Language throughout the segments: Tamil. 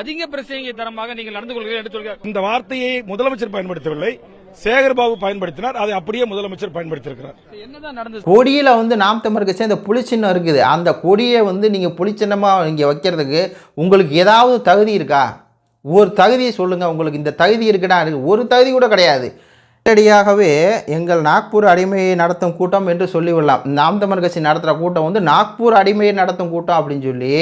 அதிக பிரசங்க தரமாக நீங்கள் நடந்து கொள்கிறீர்கள் சொல்கிறார் இந்த வார்த்தையை முதலமைச்சர் பயன்படுத்தவில்லை. சேகர்பாபு பயன்படுத்தினார். அதை அப்படியே முதலமைச்சர் பயன்படுத்தியிருக்கிறார். என்னதான் நடந்தது? கொடியில் வந்து நாம் தமிழர் கட்சி அந்த புலிச்சின்னம் இருக்குது. அந்த கொடியை வந்து நீங்கள் புலிச்சின்னமாக இங்கே வைக்கிறதுக்கு உங்களுக்கு ஏதாவது தகுதி இருக்கா? ஒரு தகுதியை சொல்லுங்கள் உங்களுக்கு இந்த தகுதி இருக்குடா. இருக்கு ஒரு தகுதி கூட கிடையாது. நேரடியாகவே எங்கள் நாக்பூர் அடிமையை நடத்தும் கூட்டம் என்று சொல்லிவிடலாம். நாம் தமிழர் கட்சி நடத்துகிற கூட்டம் வந்து நாக்பூர் அடிமையை நடத்தும் கூட்டம் அப்படின்னு சொல்லி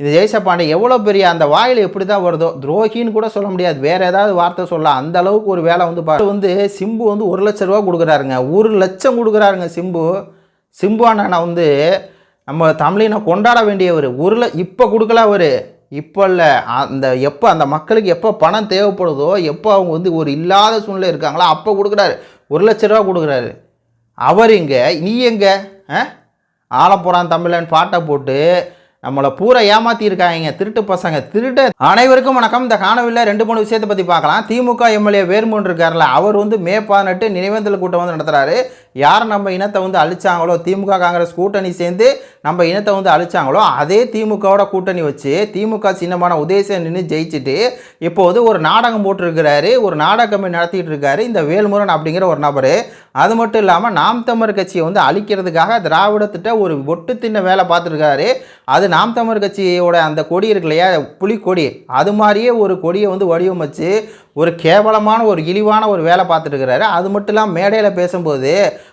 இந்த ஜெயசப்பாண்டே எவ்வளோ பெரிய அந்த வாயில் எப்படி தான் வருதோ துரோகின்னு கூட சொல்ல முடியாது. வேறு ஏதாவது வார்த்தை சொல்லலாம். அந்த அளவுக்கு ஒரு வேலை வந்து பாரு வந்து சிம்பு வந்து ஒரு லட்ச ரூபா கொடுக்குறாருங்க. ஒரு லட்சம் கொடுக்குறாருங்க சிம்பு. சிம்பு அண்ணனை வந்து நம்ம தமிழினை கொண்டாட வேண்டியவர். ஒரு ல இப்போ கொடுக்கல அவர். இப்போ இல்லை. அந்த எப்போ அந்த மக்களுக்கு எப்போ பணம் தேவைப்படுதோ எப்போ அவங்க வந்து ஒரு இல்லாத சூழ்நிலை இருக்காங்களோ அப்போ கொடுக்குறாரு. ஒரு லட்ச ரூபா கொடுக்குறாரு. அவர் எங்கே? நீ எங்கே? ஆ? ஆலப்புறான் தமிழன் பாட்டை போட்டு நம்மளை பூரா ஏமாத்தியிருக்காங்க திருட்டு பசங்க. திருட்டு அனைவருக்கும் வணக்கம். இந்த காணவில்லை ரெண்டு மூணு விஷயத்தை பற்றி பார்க்கலாம். திமுக எம்எல்ஏ வேர்மூன் இருக்கார்ல அவர் வந்து மே பதினெட்டு நினைவேந்தல் கூட்டம் வந்து நடத்துகிறாரு யார் நம்ம இனத்தை வந்து அழிச்சாங்களோ திமுக காங்கிரஸ் கூட்டணி சேர்ந்து நம்ம இனத்தை வந்து அழிச்சாங்களோ அதே திமுகவோட கூட்டணி வச்சு திமுக சின்னமான உதயசேன் நின்று ஜெயிச்சுட்டு இப்போ வந்து ஒரு நாடகம் போட்டிருக்கிறாரு. ஒரு நாடக கம்பெனி நடத்திட்டு இருக்காரு. இந்த வேல்முருகன் அப்படிங்கிற ஒரு நபர். அது மட்டும் இல்லாமல் நாம் தமிழர் கட்சியை வந்து அழிக்கிறதுக்காக திராவிடத்திட்ட ஒரு ஒட்டு தின்ன வேலை பார்த்துருக்காரு. அது நாம் தமிழ் கட்சியோட அந்த கொடி இருக்கு இல்லையா? புலிக்கொடி அது மாதிரியே ஒரு கொடியை வந்து வடிவமைச்சு ஒரு கேவலமான ஒரு இழிவான ஒரு வேலை பார்த்துட்டு இருக்கிறாரு. அது மட்டும் இல்லாமல் மேடையில் பேசும்போது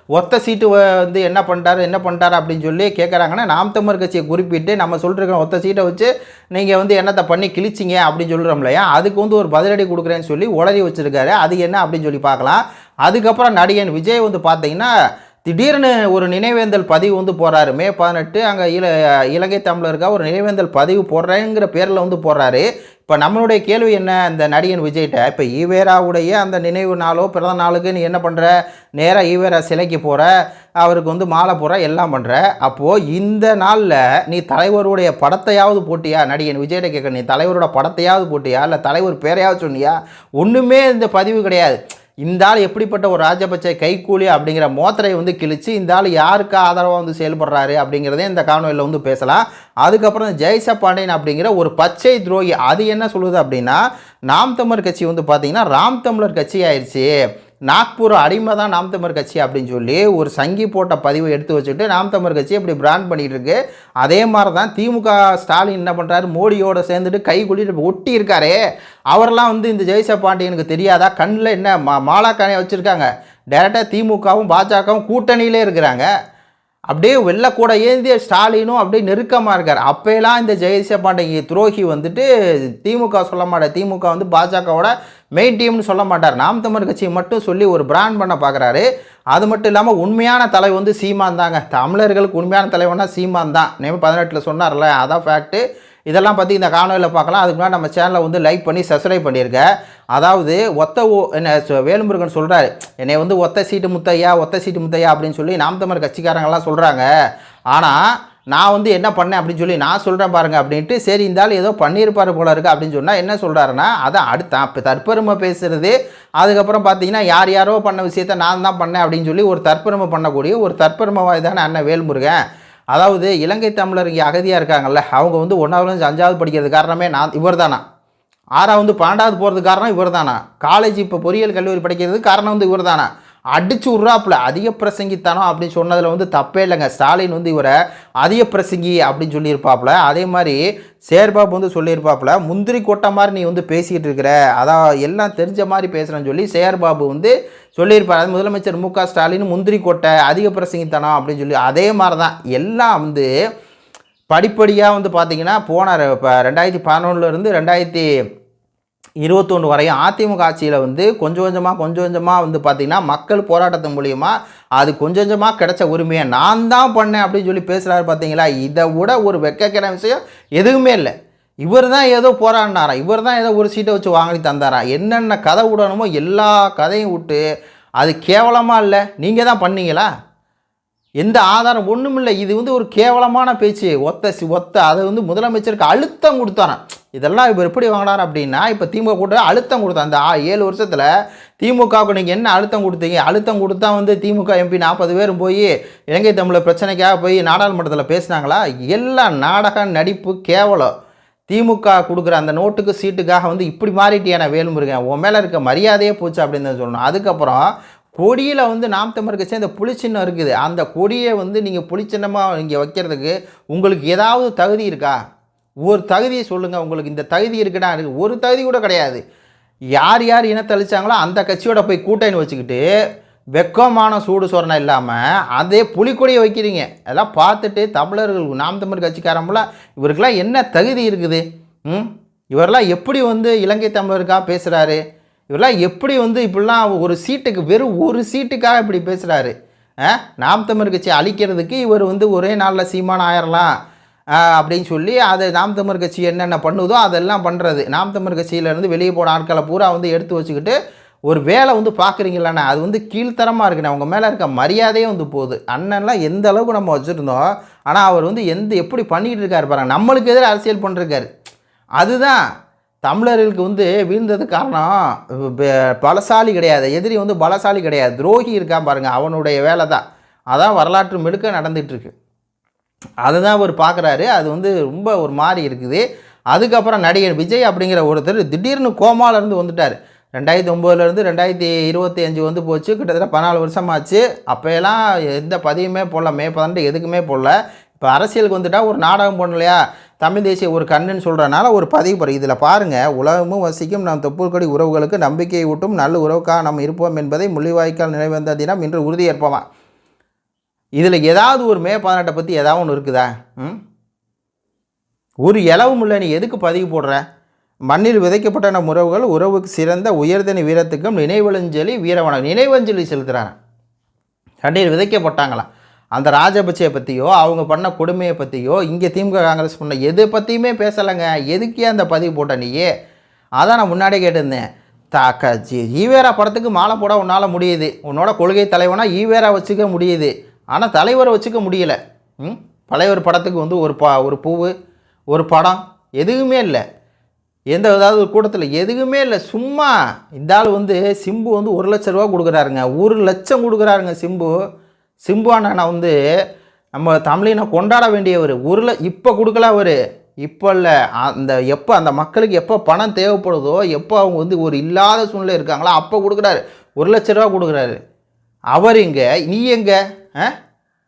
ஒத்த சீட்டு வ- வந்து என்ன பண்ணுறாரு என்ன பண்ணுறாரு அப்படின்னு சொல்லி கேட்குறாங்கன்னா நாம் தமிழ் கட்சியை குறிப்பிட்டு நம்ம சொல்லிருக்கிற ஒத்த சீட்டை வச்சு நீங்கள் வந்து என்னத்தை பண்ணி கிழிச்சிங்க அப்படின்னு சொல்கிறோம் இல்லையா? அதுக்கு வந்து ஒரு பதிலடி கொடுக்குறேன்னு சொல்லி உளறி வச்சுருக்காரு. அது என்ன அப்படின்னு சொல்லி பார்க்கலாம். அதுக்கப்புறம் நடிகன் விஜய் வந்து பார்த்தீங்கன்னா திடீர்னு ஒரு நினைவேந்தல் பதிவு வந்து போகிறாரு மே பதினெட்டு அங்கே இல இலங்கை தமிழருக்காக ஒரு நினைவேந்தல் பதிவு போடுறேங்கிற பேரில் வந்து போடுறாரு. இப்போ நம்மளுடைய கேள்வி என்ன? இந்த நடிகன் விஜய்கிட்ட இப்போ ஈவேராவுடைய அந்த நினைவு நாளோ பிறந்த நாளுக்கு நீ என்ன பண்ணுற நேராக ஈவேரா சிலைக்கு போகிற அவருக்கு வந்து மாலை போடுற எல்லாம் பண்ணுற அப்போது இந்த நாளில் நீ தலைவருடைய படத்தையாவது போட்டியா? நடிகன் விஜய்கிட்ட கேட்க நீ தலைவரோட படத்தையாவது போட்டியா? இல்லை தலைவர் பேரையாவது சொன்னியா? ஒன்றுமே இந்த பதிவு கிடையாது. இந்த ஆள் எப்படிப்பட்ட ஒரு ராஜபக்ச கைக்கூலி அப்படிங்கிற மோத்தரை வந்து கிழிச்சு இந்த ஆள் யாருக்கு ஆதரவாக வந்து செயல்படுறாரு அப்படிங்கிறதே இந்த காணொலியில் வந்து பேசலாம். அதுக்கப்புறம் ஜெய்ச பாண்டியன் அப்படிங்கிற ஒரு பச்சை துரோகி அது என்ன சொல்லுது அப்படின்னா நாம் தமிழர் கட்சி வந்து பார்த்தீங்கன்னா ராம் தமிழர் கட்சி ஆயிடுச்சு நாக்பூர் அடிமை தான் நாம் தமிழ் கட்சி அப்படின்னு சொல்லி ஒரு சங்கி போட்ட பதிவை எடுத்து வச்சுட்டு நாம் தமிழ் கட்சி இப்படி பிராண்ட் பண்ணிகிட்டு இருக்கு. அதே மாதிரி தான் திமுக ஸ்டாலின் என்ன பண்ணுறாரு மோடியோட சேர்ந்துட்டு கை குளிட்டு ஒட்டி இருக்காரே. அவரெல்லாம் வந்து இந்த ஜெய்ச பாண்டியனுக்கு தெரியாதா? கண்ணில் என்ன மா மாலாக்கானே வச்சுருக்காங்க. டேரெக்டாக திமுகவும் பாஜகவும் கூட்டணியிலே இருக்கிறாங்க. அப்படியே வெள்ளக்கூட ஏந்திய ஸ்டாலினும் அப்படியே நெருக்கமாக இருக்கார். அப்போயெல்லாம் இந்த ஜெயசிய பாண்டிய துரோகி வந்துட்டு திமுக சொல்ல மாட்டார். திமுக வந்து பாஜகவோட மெயின் டீம்னு சொல்ல மாட்டார். நாம் தமிழ் கட்சியை மட்டும் சொல்லி ஒரு பிராண்ட் பண்ண பார்க்குறாரு அது மட்டும் இல்லாமல் உண்மையான தலைவர் வந்து சீமான் தாங்க. தமிழர்களுக்கு உண்மையான தலைவனா சீமான் தான். நேம் பதினெட்டில் சொன்னார்ல அதான் ஃபேக்ட்டு இதெல்லாம் பற்றி இந்த காணொலியில் பார்க்கலாம். அதுக்கு முன்னாடி நம்ம சேனலை வந்து லைக் பண்ணி சப்ஸ்கிரைப் பண்ணியிருக்க அதாவது ஒத்த ஓ என்ன சொ- வேலுமுருகன் சொல்கிறாரு என்னை வந்து ஒத்த சீட்டு முத்தையா ஒத்த சீட்டு முத்தையா? அப்படின்னு சொல்லி நாம் தமிழர் கட்சிக்காரங்கெல்லாம் சொல்கிறாங்க ஆனால் நான் வந்து என்ன பண்ணேன் அப்படின்னு சொல்லி நான் சொல்கிறேன் பாருங்க அப்படின்ட்டு சரி இருந்தாலும் ஏதோ பண்ணியிருப்பாரு போல இருக்குது அப்படின்னு சொன்னால் என்ன சொல்கிறாருன்னா அதான் அடுத்த இப்போ தற்பெருமை பேசுகிறது அதுக்கப்புறம் பார்த்தீங்கன்னா யார் யாரோ பண்ண விஷயத்த நான் தான் பண்ணேன். அப்படின்னு சொல்லி ஒரு தற்பெருமை பண்ணக்கூடிய ஒரு தற்பெருமை வாய்தான அண்ணன் வேல்முருகன். அதாவது இலங்கை தமிழர் இங்கே அகதியாக இருக்காங்கல்ல அவங்க வந்து ஒன்றாவது அஞ்சாவது படிக்கிறது காரணமே நான் இவர் தானா ஆறாவது பன்னெண்டாவது போகிறதுக்கு காரணம் இவர் தானா காலேஜ் இப்போ பொறியியல் கல்லூரி படிக்கிறதுக்கு காரணம் வந்து இவர் தானா அடிச்சு விட்றாப்புல. அதிக பிரசங்கித்தானோ அப்படின்னு சொன்னதில் வந்து தப்பே இல்லைங்க. ஸ்டாலின் வந்து இவரை அதிக பிரசங்கி அப்படின்னு சொல்லியிருப்பாப்புல. அதே மாதிரி சேர்பாபு வந்து சொல்லியிருப்பாப்புல முந்திரி கொட்டை மாதிரி நீ வந்து பேசிக்கிட்டு இருக்கிற அதான் எல்லாம் தெரிஞ்ச மாதிரி பேசுகிறேன்னு சொல்லி சேர்பாபு வந்து சொல்லியிருப்பார். அது முதலமைச்சர் மு க ஸ்டாலின் முந்திரி கொட்டை அதிக பிரசங்கித்தனம் அப்படின்னு சொல்லி அதே மாதிரி தான் எல்லாம் வந்து படிப்படியாக வந்து பார்த்திங்கன்னா போனார். இப்போ ரெண்டாயிரத்தி பதினொன்றுலேருந்து ரெண்டாயிரத்தி இருபத்தொன்று வரையும் அதிமுக ஆட்சியில் வந்து கொஞ்சம் கொஞ்சமாக கொஞ்சம் கொஞ்சமாக வந்து பார்த்திங்கன்னா மக்கள் போராட்டத்தின் மூலியமா அது கொஞ்சம் கொஞ்சமாக கிடைச்ச உரிமையை நான் தான் பண்ணேன் அப்படின்னு சொல்லி பேசுகிறாரு பார்த்தீங்களா இதை விட ஒரு வெக்கக்கிற விஷயம் எதுவுமே இல்லை. இவர் தான் ஏதோ போராடினாரா? இவர் தான் ஏதோ ஒரு சீட்டை வச்சு வாங்கி தந்தாரா? என்னென்ன கதை விடணுமோ எல்லா கதையும் விட்டு அது கேவலமாக இல்லை. நீங்கள் தான் பண்ணீங்களா? எந்த ஆதாரம் ஒன்றுமில்லை இது வந்து ஒரு கேவலமான பேச்சு. ஒத்த சி ஒத்த அதை வந்து முதலமைச்சருக்கு அழுத்தம் கொடுத்தாராம். இதெல்லாம் இப்போ எப்படி வாங்கினார் அப்படின்னா இப்போ திமுக கூட்டம் அழுத்தம் கொடுத்தான் அந்த ஏழு வருஷத்தில் திமுகவுக்கு நீங்கள் என்ன அழுத்தம் கொடுத்தீங்க? அழுத்தம் கொடுத்தா வந்து திமுக எம்பி நாற்பது பேரும் போய் இலங்கை தமிழர் பிரச்சனைக்காக போய் நாடாளுமன்றத்தில் பேசினாங்களா? எல்லா நாடக நடிப்பு கேவலம். திமுக கொடுக்குற அந்த நோட்டுக்கு சீட்டுக்காக வந்து இப்படி மாறிட்டியான வேல்முருகன். உன் மேலே இருக்க மரியாதையே போச்சு அப்படின்னு தான் சொல்லணும். அதுக்கப்புறம் கொடியில் வந்து நாம் தமிழ் கட்சி அந்த புலிச்சின்னம் இருக்குது. அந்த கொடியை வந்து நீங்கள் புளிச்சின்னமாக இங்கே வைக்கிறதுக்கு உங்களுக்கு ஏதாவது தகுதி இருக்கா? ஒரு தகுதியை சொல்லுங்கள் உங்களுக்கு இந்த தகுதி இருக்குடா ஒரு தகுதி கூட கிடையாது. யார் யார் இனத்தை அழிச்சாங்களோ அந்த கட்சியோட போய் கூட்டணி வச்சுக்கிட்டு வெக்கமான சூடு சொரணை இல்லாமல் அதே புலிக்கொடியை வைக்கிறீங்க. அதெல்லாம் பார்த்துட்டு தமிழர்கள் நாம் தமிழ் கட்சிக்காரம்பளாம் இவருக்கெல்லாம் என்ன தகுதி இருக்குது? ம்? இவரெல்லாம் எப்படி வந்து இலங்கை தமிழருக்காக பேசுகிறாரு இவரெல்லாம் எப்படி வந்து இப்படிலாம் ஒரு சீட்டுக்கு வெறும் ஒரு சீட்டுக்காக இப்படி பேசுகிறாரு நாம் தமிழ் கட்சி அழிக்கிறதுக்கு இவர் வந்து ஒரே நாளில் சீமானம் ஆயிரலாம் அப்படின்னு சொல்லி அதை நாம் தமிழ் கட்சி என்னென்ன பண்ணுதோ அதெல்லாம் பண்ணுறது நாம் தமிழ் கட்சியிலேருந்து வெளியே போன ஆட்களை பூரா வந்து எடுத்து வச்சுக்கிட்டு ஒரு வேலை வந்து பார்க்குறீங்களாண்ணா? அது வந்து கீழ்த்தரமாக இருக்குண்ணே. அவங்க மேலே இருக்க மரியாதையே வந்து போகுது. அண்ணன்லாம் எந்த அளவுக்கு நம்ம வச்சுருந்தோம் ஆனால் அவர் வந்து எந்த எப்படி பண்ணிக்கிட்டு இருக்காரு பாருங்க. நம்மளுக்கு எதிராக அரசியல் பண்ணிருக்காரு. அதுதான் தமிழர்களுக்கு வந்து வீழ்ந்தது காரணம் பலசாலி கிடையாது. எதிரி வந்து பலசாலி கிடையாது. துரோகி இருக்கான் பாருங்கள் அவனுடைய வேலை தான். அதான் வரலாற்று மெடுக்க நடந்துகிட்ருக்கு அதை தான் அவர் பார்க்குறாரு. அது வந்து ரொம்ப ஒரு மாதிரி இருக்குது. அதுக்கப்புறம் நடிகர் விஜய் அப்படிங்கிற ஒருத்தர் திடீர்னு கோமாலேருந்து வந்துட்டார். ரெண்டாயிரத்தி ஒம்போதுலேருந்து ரெண்டாயிரத்தி இருபத்தி அஞ்சு வந்து போச்சு. கிட்டத்தட்ட பதினாலு வருஷமாச்சு. அப்போயெல்லாம் எந்த பதிவுமே போடல. மே பதினெட்டு எதுக்குமே போடல. இப்போ அரசியலுக்கு வந்துட்டால் ஒரு நாடகம் போடலையா தமிழ் தேசிய ஒரு கண்ணுன்னு சொல்கிறனால ஒரு பதிவு போகிற இதில் பாருங்கள் உலகமும் வசிக்கும் நம் தொப்புள்கொடி உறவுகளுக்கு நம்பிக்கையை ஊட்டும் நல்ல உறவுக்காக நாம் இருப்போம் என்பதை முள்ளிவாய்க்கால் நினைவந்த தினம் இன்று உறுதியேற்போமா? இதில் ஏதாவது ஒரு மே பதினெட்டை பற்றி ஏதாவது ஒன்று இருக்குதா? ம்? ஒரு இலவும் இல்லை நீ எதுக்கு பதிவு போடுற? மண்ணில் விதைக்கப்பட்ட நம் உறவுகள் உறவுக்கு சிறந்த உயர்தனி வீரத்துக்கும் நினைவஞ்சலி வீரவணம் நினைவஞ்சலி செலுத்துகிறாங்க தண்ணீர் விதைக்கப்பட்டாங்களாம். அந்த ராஜபட்சையை பற்றியோ அவங்க பண்ண கொடுமையை பற்றியோ இங்கே திமுக காங்கிரஸ் பண்ண எதை பற்றியுமே பேசலைங்க. எதுக்கே அந்த பதிவு போட்ட நீயே? அதான் நான் முன்னாடியே கேட்டிருந்தேன். தாக்க ஜி- ஈவேரா படத்துக்கு மாலை போட உன்னால் முடியுது. உன்னோட கொள்கை தலைவனாக ஈவேரா வச்சுக்க முடியுது. ஆனால் தலைவரை வச்சுக்க முடியல. ம்? பழையவர் படத்துக்கு வந்து ஒரு பா ஒரு பூவு ஒரு படம் எதுவுமே இல்லை. எந்த ஏதாவது ஒரு கூட்டத்தில் எதுவுமே இல்லை. சும்மா இந்த ஆள் வந்து சிம்பு வந்து ஒரு லட்ச ரூபா கொடுக்குறாருங்க. ஒரு லட்சம் கொடுக்குறாருங்க சிம்பு. சிம்பு அண்ணனை வந்து நம்ம தமிழினை கொண்டாட வேண்டியவர். ஊரில் இப்போ கொடுக்கல அவர். இப்போ இல்லை. அந்த எப்போ அந்த மக்களுக்கு எப்போ பணம் தேவைப்படுதோ எப்போ அவங்க வந்து ஒரு இல்லாத சூழ்நிலை இருக்காங்களோ அப்போ கொடுக்குறாரு. ஒரு லட்ச ரூபா கொடுக்குறாரு. அவர் எங்கே? நீ எங்கே? ஆ?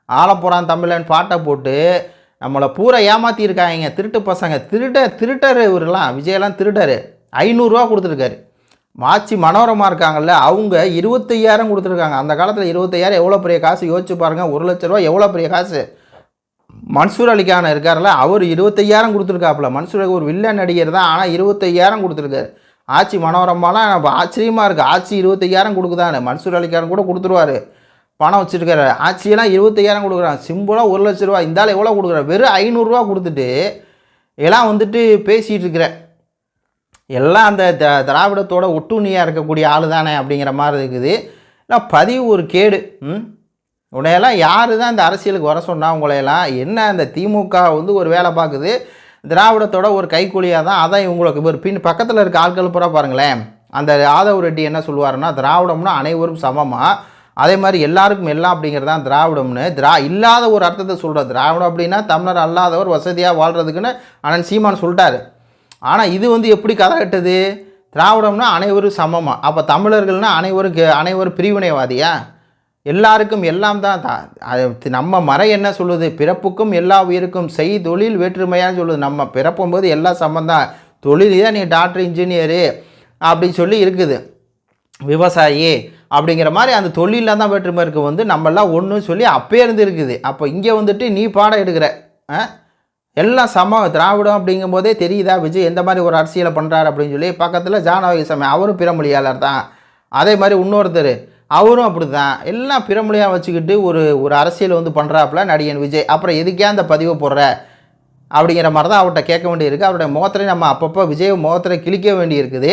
ஆலப்புறான் தமிழன் பாட்டை போட்டு நம்மளை பூரா ஏமாற்றிருக்காங்க திருட்டு பசங்க. திருட திருட்டர் இவரெல்லாம் விஜயெல்லாம் திருடர் ஐநூறுரூவா கொடுத்துருக்காரு. மாச்சி மனோரமா இருக்காங்கல்ல அவங்க இருபத்தையாயிரம் கொடுத்துருக்காங்க. அந்த காலத்தில் இருபத்தையாயிரம் எவ்வளோ பெரிய காசு? யோசிச்சு பாருங்கள் ஒரு லட்ச ரூபா எவ்வளோ பெரிய காசு? மன்சூர் அலிகான இருக்கார்ல அவர் இருபத்தையாயிரம் கொடுத்துருக்காப்புல. மன்சூர் ஒரு வில்லன் நடிகர் தான் ஆனால் இருபத்தையாயிரம் கொடுத்துருக்காரு. ஆச்சி மனோரமாலாம் நம்ம ஆச்சரியமாக இருக்குது ஆச்சி இருபத்தையாயிரம் கொடுக்குதானே மன்சூர் அலிகான் கூட கொடுத்துருவாரு. பணம் வச்சுருக்காரு. ஆட்சியெல்லாம் இருபத்தையாயிரம் கொடுக்குறான். சிம்பிளாக ஒரு லட்ச ரூபா. இந்தாலும் எவ்வளோ கொடுக்குறாரு? வெறும் ஐநூறுரூவா கொடுத்துட்டு எல்லாம் வந்துட்டு பேசிகிட்டு இருக்கிறேன். எல்லாம் அந்த த- திராவிடத்தோட ஒட்டுண்ணியாக இருக்கக்கூடிய ஆள் தானே அப்படிங்கிற மாதிரி இருக்குது. நான் பதிவு ஒரு கேடு. ம்? உன்னையெல்லாம் யார் தான் இந்த அரசியலுக்கு வர சொன்னால் உங்களையெல்லாம்? என்ன அந்த திமுக வந்து ஒரு வேலை பார்க்குது? திராவிடத்தோட ஒரு கைக்கூலியாக தான் அதான் இவங்களுக்கு. ஒரு பின் பக்கத்தில் இருக்க ஆட்கள் பூரா பாருங்களேன். அந்த ஆதவ ரெட்டி என்ன சொல்லுவாருன்னா திராவிடம்னா அனைவரும் சமமாக அதே மாதிரி எல்லாருக்கும் எல்லாம் அப்படிங்கிறது தான் திராவிடம்னு. திரா இல்லாத ஒரு அர்த்தத்தை சொல்கிற திராவிடம் அப்படின்னா தமிழர் அல்லாதவர் வசதியாக வாழ்கிறதுக்குன்னு அண்ணன் சீமான் சொல்லிட்டாரு. ஆனால் இது வந்து எப்படி கதை கட்டுது? திராவிடம்னா அனைவரும் சமமா. அப்போ தமிழர்கள்னால் அனைவரும் அனைவரும் பிரிவினைவாதியா எல்லாருக்கும் எல்லாம் தான் அது நம்ம மறை என்ன சொல்லுது? பிறப்புக்கும் எல்லா உயிருக்கும் செய் தொழில் வேற்றுமையான்னு சொல்லுது. நம்ம பிறப்பும்போது எல்லாம் சமந்தான் தொழிலே நீ டாக்டர் இன்ஜினியரு அப்படின்னு சொல்லி இருக்குது. விவசாயி அப்படிங்கிற மாதிரி அந்த தொழிலில் தான் வேற்றுமை இருக்குது வந்து நம்மளாம் ஒன்றுன்னு சொல்லி அப்பே இருந்து இருக்குது. அப்போ இங்கே வந்துட்டு நீ பாடம் எடுக்கிற ஆ? எல்லாம் சம திராவிடம் அப்படிங்கும் போதே தெரியுதா? விஜய் எந்த மாதிரி ஒரு அரசியலை பண்ணுறாரு அப்படின்னு சொல்லி பக்கத்தில் ஜானகி சாமி அவரும் பிறமொழியாளர் தான். அதே மாதிரி இன்னொருத்தர் அவரும் அப்படி தான் எல்லாம் பிறமொழியாக வச்சுக்கிட்டு ஒரு ஒரு அரசியல் வந்து பண்ணுறாப்புல நடிகன் விஜய். அப்புறம் எதுக்கே அந்த பதிவை போடுற? அப்படிங்கிற மாதிரி தான் அவர்கிட்ட கேட்க வேண்டியிருக்கு. அவருடைய முகத்திலே நம்ம அப்பப்போ விஜய் முகத்திலே கிழிக்க வேண்டியிருக்குது.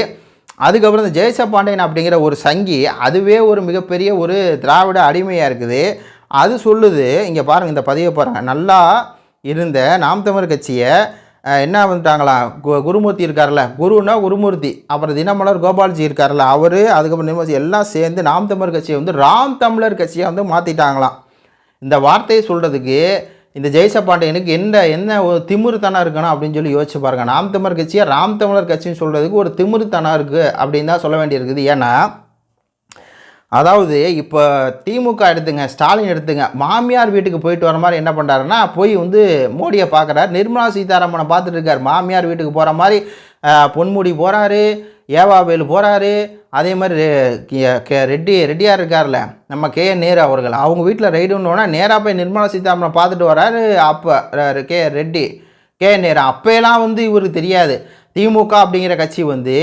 அதுக்கப்புறம் இந்த ஜெயச பாண்டியன் அப்படிங்கிற ஒரு சங்கி அதுவே ஒரு மிகப்பெரிய ஒரு திராவிட அடிமையாக இருக்குது. அது சொல்லுது இங்கே பாருங்கள் இந்த பதிவை பாருங்கள் நல்லா இருந்த நாம் தமிழர் கட்சியை என்ன வந்துட்டாங்களாம் கு குருமூர்த்தி இருக்கார்ல குருன்னா குருமூர்த்தி அப்புறம் தினமலர் கோபால்ஜி இருக்கார்ல அவர் அதுக்கப்புறம் நிர்மதி எல்லாம் சேர்ந்து நாம் தமிழர் கட்சியை வந்து ராம் தமிழர் கட்சியை வந்து மாற்றிட்டாங்களாம் இந்த வார்த்தையை சொல்கிறதுக்கு இந்த ஜெய்சபாண்டியனுக்கு என்ன என்ன ஒரு திமிருத்தனம் இருக்கணும் அப்படின்னு சொல்லி யோசிச்சு பாருங்க. நாம் தமிழர் கட்சியை ராம் தமிழர் கட்சின்னு சொல்கிறதுக்கு ஒரு திமிருத்தனம் இருக்குது அப்படின்னு தான் சொல்ல வேண்டியிருக்குது. ஏன்னா அதாவது இப்போ திமுக எடுத்துங்க ஸ்டாலின் எடுத்துங்க மாமியார் வீட்டுக்கு போயிட்டு வர மாதிரி என்ன பண்ணுறாருன்னா போய் வந்து மோடியை பார்க்குறாரு. நிர்மலா சீதாராமனை பார்த்துட்டு இருக்கார். மாமியார் வீட்டுக்கு போகிற மாதிரி பொன்முடி போகிறாரு ஏவாவேல் போகிறாரு அதே மாதிரி கே- ரெட்டி ரெட்டியாக இருக்கார்ல நம்ம கே என் நேரு அவர்கள். அவங்க வீட்டில் ரைடுன்னொன்னா நேராக போய் நிர்மலா சீதாராமனை பார்த்துட்டு வராரு அப்போ K Reddy K N Nehru. அப்போயெல்லாம் வந்து இவருக்கு தெரியாது. திமுக அப்படிங்கிற கட்சி வந்து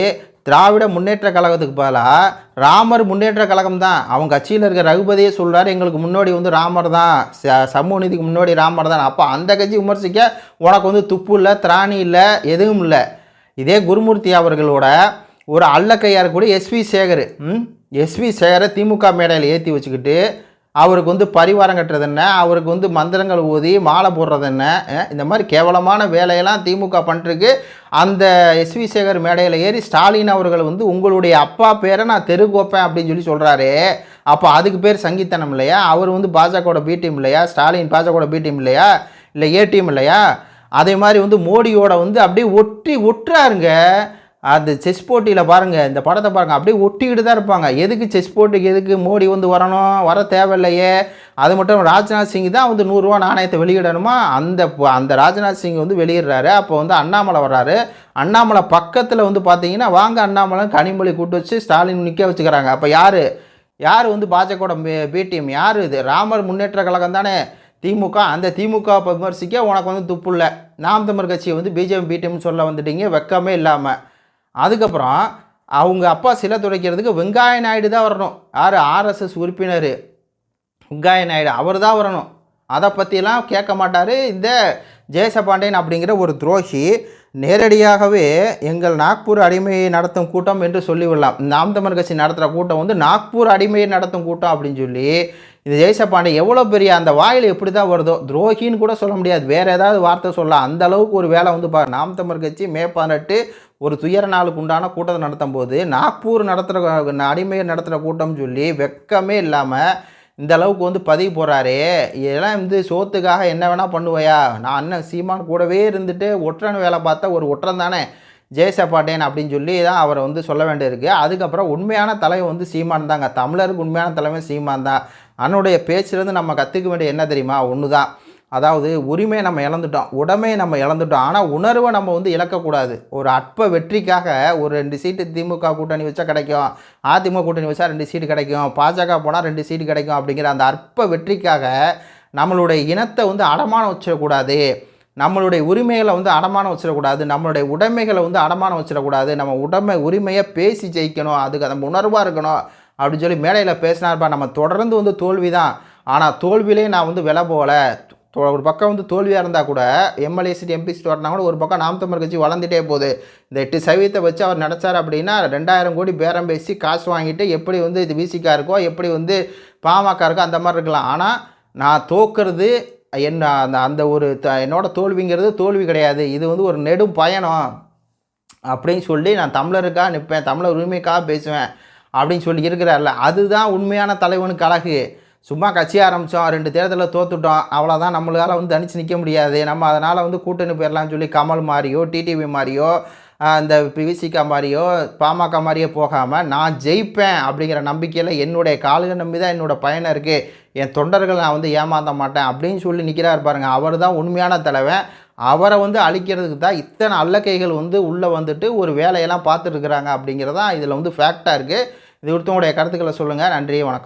திராவிட முன்னேற்ற கழகத்துக்கு பதிலாக ராமர் முன்னேற்ற கழகம் தான். அவங்க கட்சியில் இருக்கிற ரகுபதியே சொல்கிறார் எங்களுக்கு முன்னாடி வந்து ராமர் தான் ச- சமூக நீதிக்கு முன்னாடி ராமர் தான். அப்போ அந்த கட்சி விமர்சிக்க உனக்கு வந்து துப்பு இல்லை திராணி இல்லை எதுவும் இல்லை. இதே குருமூர்த்தி அவர்களோட ஒரு அல்லக்கையார் கூட S V Shekhar S V சேகரை DMK மேடையில் ஏற்றி வச்சுக்கிட்டு அவருக்கு வந்து பரிவாரம் கட்டுறது என்ன? அவருக்கு வந்து மந்திரங்கள் ஊதி மாலை போடுறது என்ன? இந்த மாதிரி கேவலமான வேலையெல்லாம் திமுக பண்ணிருக்கு அந்த எஸ்வி சேகர் மேடையில் ஏறி ஸ்டாலின் அவர்கள் வந்து உங்களுடைய அப்பா பேரை நான் தெரு கோப்பேன் அப்படின்னு சொல்லி சொல்கிறாரு அப்போ அதுக்கு பேர் சங்கீத்தனம் இல்லையா? அவர் வந்து பாஜகவோட பி டீம் இல்லையா? ஸ்டாலின் பாஜகவோட பி டீம் இல்லையா? இல்லை ஏ டீம் இல்லையா? அதே மாதிரி வந்து மோடியோட வந்து அப்படியே ஒட்டி ஒட்டுறாருங்க. அந்த செஸ் போட்டியில் பாருங்கள் இந்த படத்தை பாருங்கள் அப்படியே ஒட்டிக்கிட்டு தான் இருப்பாங்க. எதுக்கு செஸ் போட்டிக்கு எதுக்கு மோடி வந்து வரணும் வர தேவையில்லையே? அது மட்டும் ராஜ்நாத் சிங் தான் வந்து நூறுரூவா நாணயத்தை வெளியிடணுமா? அந்த அந்த ராஜ்நாத் சிங் வந்து வெளியிடுறாரு. அப்போ வந்து அண்ணாமலை வர்றாரு. அண்ணாமலை பக்கத்தில் வந்து பார்த்தீங்கன்னா வாங்க அண்ணாமலை கனிமொழி கூட்டு வச்சு ஸ்டாலின் நிற்க வச்சுக்கிறாங்க. அப்போ யார்? யார் வந்து பாஜகோட பிடிஎம்? யார் இது? ராமர் முன்னேற்ற கழகம் தானே. திமுக அந்த திமுக விமர்சிக்க உனக்கு வந்து துப்பு இல்லை. நாம் தமிழ் கட்சியை வந்து பிஜேபி பிடிஎம்னு சொல்ல வந்துட்டீங்க. வெக்கமே இல்லாமல் அதுக்கப்புறம் அவங்க அப்பா சிலை துடைக்கிறதுக்கு வெங்காய நாயுடு தான் வரணும். யார்? ஆர்எஸ்எஸ் உறுப்பினர் வெங்காய நாயுடு அவர் தான் வரணும். அதை பற்றிலாம் கேட்க மாட்டார். இந்த ஜெயசபாண்டியன் அப்படிங்கிற ஒரு துரோகி நேரடியாகவே எங்கள் நாக்பூர் அடிமையை நடத்தும் கூட்டம் என்று சொல்லிவிடலாம். நாம் தமிழ் கட்சி நடத்துகிற கூட்டம் வந்து நாக்பூர் அடிமையை நடத்தும் கூட்டம் அப்படின்னு சொல்லி இந்த ஜெயசபாண்டே எவ்வளோ பெரிய அந்த வாயில் எப்படி தான் வருதோ துரோகின்னு கூட சொல்ல முடியாது. வேறு ஏதாவது வார்த்தை சொல்லலாம். அந்த அளவுக்கு ஒரு வேலை வந்து பாரு நாம் தமிழ் கட்சி மே பதினெட்டு ஒரு துயர நாளுக்கு உண்டான கூட்டத்தை நடத்தும் போது நாக்பூர் நடத்துகிற அடிமையை நடத்துகிற கூட்டம்னு சொல்லி வெக்கமே இல்லாமல் இந்த அளவுக்கு வந்து பதிவு போடுறாரே. இதெல்லாம் வந்து சோத்துக்காக என்ன வேணால் பண்ணுவையா? நான் அண்ணன் சீமான் கூடவே இருந்துட்டு ஒற்றன் வேலை பார்த்தா ஒரு ஒற்றன் தானே ஜெயசபாட்டேன் அப்படின்னு சொல்லி தான் அவரை வந்து சொல்ல வேண்டியிருக்கு. அதுக்கப்புறம் உண்மையான தலைவன் வந்து சீமான் தாங்க. தமிழருக்கு உண்மையான தலைமை சீமான் தான். அண்ணனுடைய பேச்சிலேருந்து நம்ம கற்றுக்க வேண்டிய என்ன தெரியுமா? ஒன்று தான் அதாவது உரிமையை நம்ம இழந்துட்டோம். உடமையை நம்ம இழந்துட்டோம். ஆனால் உணர்வை நம்ம வந்து இழக்கக்கூடாது. ஒரு அற்ப வெற்றிக்காக ஒரு ரெண்டு சீட்டு திமுக கூட்டணி வச்சா கிடைக்கும். அதிமுக கூட்டணி வச்சா ரெண்டு சீட்டு கிடைக்கும். பாஜக போனால் ரெண்டு சீட்டு கிடைக்கும் அப்படிங்கிற அந்த அற்ப வெற்றிக்காக நம்மளுடைய இனத்தை வந்து அடமானம் வச்சிடக்கூடாது. நம்மளுடைய உரிமைகளை வந்து அடமானம் வச்சிடக்கூடாது. நம்மளுடைய உடைமைகளை வந்து அடமானம் வச்சிடக்கூடாது. நம்ம உடைமை உரிமையை பேசி ஜெயிக்கணும். அதுக்கு நம்ம உணர்வாக இருக்கணும். அப்படின்னு சொல்லி மேடையில் பேசினார்ப்பா நம்ம தொடர்ந்து வந்து தோல்வி தான் ஆனால் தோல்வியிலே நான் வந்து விலை போகலை. ஒரு பக்கம் வந்து தோல்வியாக இருந்தால் கூட எம்எல்ஏ சீட் எம்பி சீட் வரனா கூட ஒரு பக்கம் நாம் தமிழ் கட்சி வளர்ந்துட்டே போகுது. இந்த எட்டு சதவீதத்தை வச்சு அவர் நினச்சார் அப்படின்னா ரெண்டாயிரம் கோடி பேரம் பேசி காசு வாங்கிட்டு எப்படி வந்து இது விசிக்கா இருக்கோ எப்படி வந்து பாமக இருக்கோ அந்த மாதிரி இருக்கலாம். ஆனால் நான் தோக்கிறது என்ன அந்த அந்த ஒரு த என்னோட தோல்விங்கிறது தோல்வி கிடையாது. இது வந்து ஒரு நெடும் பயணம் அப்படின்னு சொல்லி நான் தமிழருக்காக நிற்பேன் தமிழர் உரிமைக்காக பேசுவேன். அப்படின்னு சொல்லி இருக்கிறார்ல. அதுதான் உண்மையான தலைவனுக்கு அழகு. சும்மா கட்சி ஆரம்பித்தோம் ரெண்டு தேர்தலில் தோத்துட்டோம். அவ்வளோதான் நம்மளால் வந்து தனிச்சு நிற்க முடியாது. நம்ம அதனால் வந்து கூட்டணி போயிடலாம்னு சொல்லி கமல் மாதிரியோ டிடிவி மாதிரியோ அந்த இந்த பிவிசிகா மாதிரியோ பாமக மாதிரியோ போகாமல் நான் ஜெயிப்பேன் அப்படிங்கிற நம்பிக்கையில் என்னுடைய கால்கள் நம்பி தான் என்னோட பயணம் இருக்குது என் தொண்டர்கள் நான் வந்து ஏமாற்ற மாட்டேன் அப்படின்னு சொல்லி நிற்கிறார் பாருங்கள் அவர் தான் உண்மையான தலைவன். அவரை வந்து அழிக்கிறதுக்கு தான் இத்தனை அல்லக்கைகள் வந்து உள்ளே வந்துட்டு ஒரு வேலையெல்லாம் பார்த்துட்டு இருக்கிறாங்க அப்படிங்கிறதான் இதில் வந்து ஃபேக்டாக இருக்குது இது ஒருத்தவங்களுடைய கருத்துக்களை சொல்லுங்கள் நன்றி வணக்கம்.